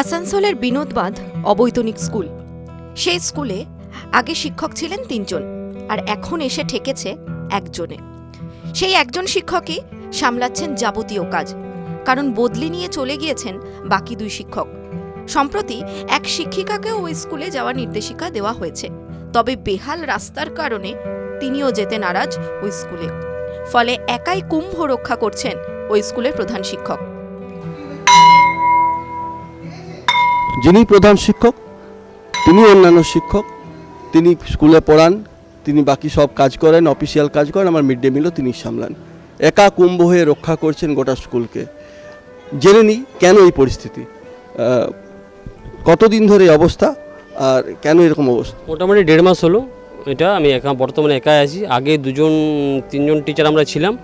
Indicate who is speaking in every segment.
Speaker 1: আসানসোলের বিনোদবাঁধ অবৈতনিক স্কুল। সেই স্কুলে আগে শিক্ষক ছিলেন তিনজন, আর এখন এসে ঠেকেছে একজনে। সেই একজন শিক্ষকই সামলাচ্ছেন যাবতীয় কাজ, কারণ বদলি নিয়ে চলে গিয়েছেন বাকি দুই শিক্ষক। সম্প্রতি এক শিক্ষিকাকেও ওই স্কুলে যাওয়ার নির্দেশিকা দেওয়া হয়েছে, তবে বেহাল রাস্তার কারণে তিনিও যেতে নারাজ ওই স্কুলে। ফলে একাই কুম্ভ রক্ষা করছেন ওই স্কুলের প্রধান শিক্ষক।
Speaker 2: যিনি প্রধান শিক্ষক, তিনি অন্যান্য শিক্ষক, তিনি স্কুলে পড়ান, তিনি বাকি সব কাজ করেন, অফিসিয়াল কাজ করেন, আমার মিড ডে মিলও তিনি সামলান। একা কুম্ভ হয়ে রক্ষা করছেন গোটা স্কুলকে। জেনে নিই কেন এই পরিস্থিতি। কতদিন ধরে এই অবস্থা আর কেন এরকম অবস্থা?
Speaker 3: মোটামুটি দেড় মাস হলো এটা। আমি একা, বর্তমানে একাই আছি। আগে দুজন, তিনজন টিচার আমরা ছিলাম।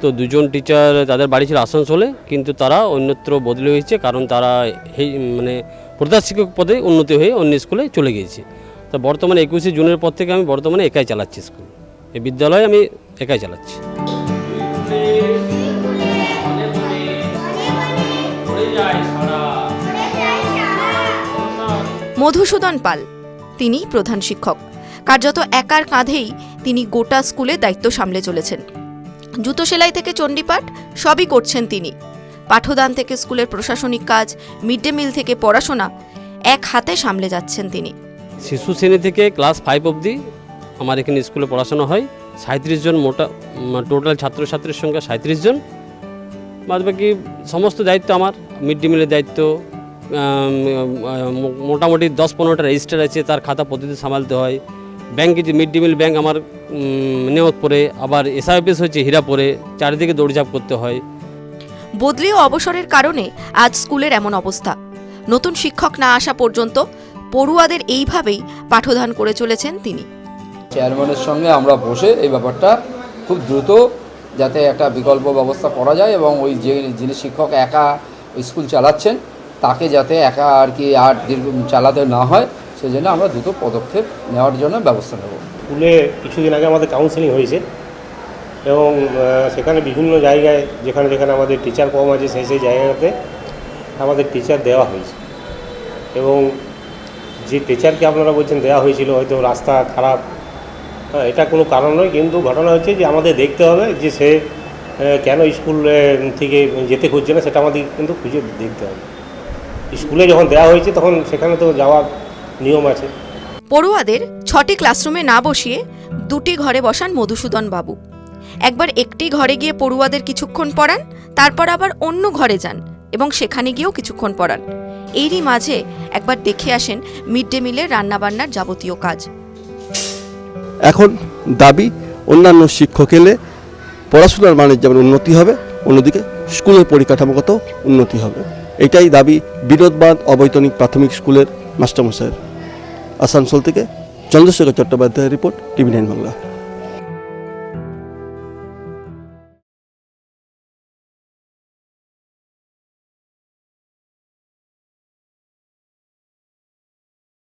Speaker 3: তো দুজন টিচার তাদের বাড়ি ছিল আসানসোলে, কিন্তু তারা অন্যত্র বদলে হয়েছে, কারণ তারা মানে প্রধান শিক্ষক পদে উন্নতি হয়ে অন্য স্কুলে চলে গিয়েছে। তো বর্তমানে একুশে জুনের পর থেকে আমি বর্তমানে একাই চালাচ্ছি স্কুল। এই বিদ্যালয়ে আমি একাই চালাচ্ছি।
Speaker 1: মধুসূদন পাল, তিনি প্রধান শিক্ষক। কার্যত একার কাঁধেই তিনি গোটা স্কুলে দায়িত্ব সামলে চলেছেন। জুতো সেলাই থেকে চণ্ডীপাঠ সবই করছেন তিনি। পাঠদান থেকে স্কুলের প্রশাসনিক কাজ মিড ডে মিল থেকে পড়াশোনা, এক হাতে সামলে যাচ্ছেন তিনি।
Speaker 3: শিশু শ্রেণি থেকে ক্লাস ফাইভ অবধি আমার এখানে স্কুলে পড়াশোনা হয়। সাঁত্রিশ জন মোটা টোটাল ছাত্রছাত্রীর সংখ্যা সাঁত্রিশ জন। বাদ বাকি সমস্ত দায়িত্ব আমার মিড ডে মিলের দায়িত্ব মোটামুটি দশ পনেরোটা রেজিস্টার আছে, তার খাতা প্রতিদিন সামালতে হয়। ব্যাংকে যে মিড ডে মিল ব্যাংক আমার নেওয়াত পরে, আবার এসআইপিএস হচ্ছে হীরাপুরে, চারিদিকে দৌড়ঝাঁপ করতে হয়।
Speaker 1: বদলি ও অবসরের কারণে আজ স্কুলের এমন অবস্থা। নতুন শিক্ষক না আসা পর্যন্ত পড়ুয়াদের এইভাবেই পাঠদান করে চলেছেন তিনি।
Speaker 4: চেয়ারম্যানের সঙ্গে আমরা বসে এই ব্যাপারটা খুব দ্রুত যাতে একটা বিকল্প ব্যবস্থা করা যায় এবং ওই যে যিনি শিক্ষক একা স্কুল চালাচ্ছেন তাকে যাতে একা আর কি আর দীর্ঘ চালাতে না হয় সেজন্য আমরা দ্রুত পদক্ষেপ নেওয়ার জন্য ব্যবস্থা নেব।
Speaker 5: স্কুলে কিছুদিন আগে আমাদের কাউন্সিলিং হয়েছে। এবং সেখানে বিভিন্ন জায়গায়, যেখানে যেখানে আমাদের টিচার কম আছে, সেই সেই জায়গাতে আমাদের টিচার দেওয়া হয়েছে। এবং যে টিচারকে আপনারা বলছেন দেওয়া হয়েছিল, হয়তো রাস্তা খারাপ হ্যাঁ এটা কোনো কারণ নয়, কিন্তু ঘটনা হচ্ছে যে আমাদের দেখতে হবে যে সে কেন স্কুল থেকে যেতে খুঁজছে না, সেটা আমাদের কিন্তু খুঁজে দেখতে হবে। স্কুলে যখন দেওয়া হয়েছে, তখন সেখানে তো যাওয়ার নিয়ম আছে।
Speaker 1: পড়ুয়াদের ছটি ক্লাসরুমে না বসিয়ে দুটি ঘরে বসান মধুসূদন বাবু। একবার একটি ঘরে গিয়ে পড়ুয়াদের কিছুক্ষণ পড়ান, তারপর আবার অন্য ঘরে যান এবং সেখানে গিয়েও কিছুক্ষণ পড়ান। এরই মাঝে একবার দেখে আসেন মিড ডে মিলের রান্নাবান্নার যাবতীয় কাজ।
Speaker 2: এখন দাবি, অন্যান্য শিক্ষক এলে পড়াশোনার মানের যেমন উন্নতি হবে, অন্যদিকে স্কুলের পরিকাঠামোগত উন্নতি হবে। এটাই দাবি বিনোদবাদ অবৈতনিক প্রাথমিক স্কুলের মাস্টারমশাইয়ের। আসানসোল থেকে চন্দ্রশেখর চট্টোপাধ্যায়ের রিপোর্ট, টিভি নাইন বাংলা।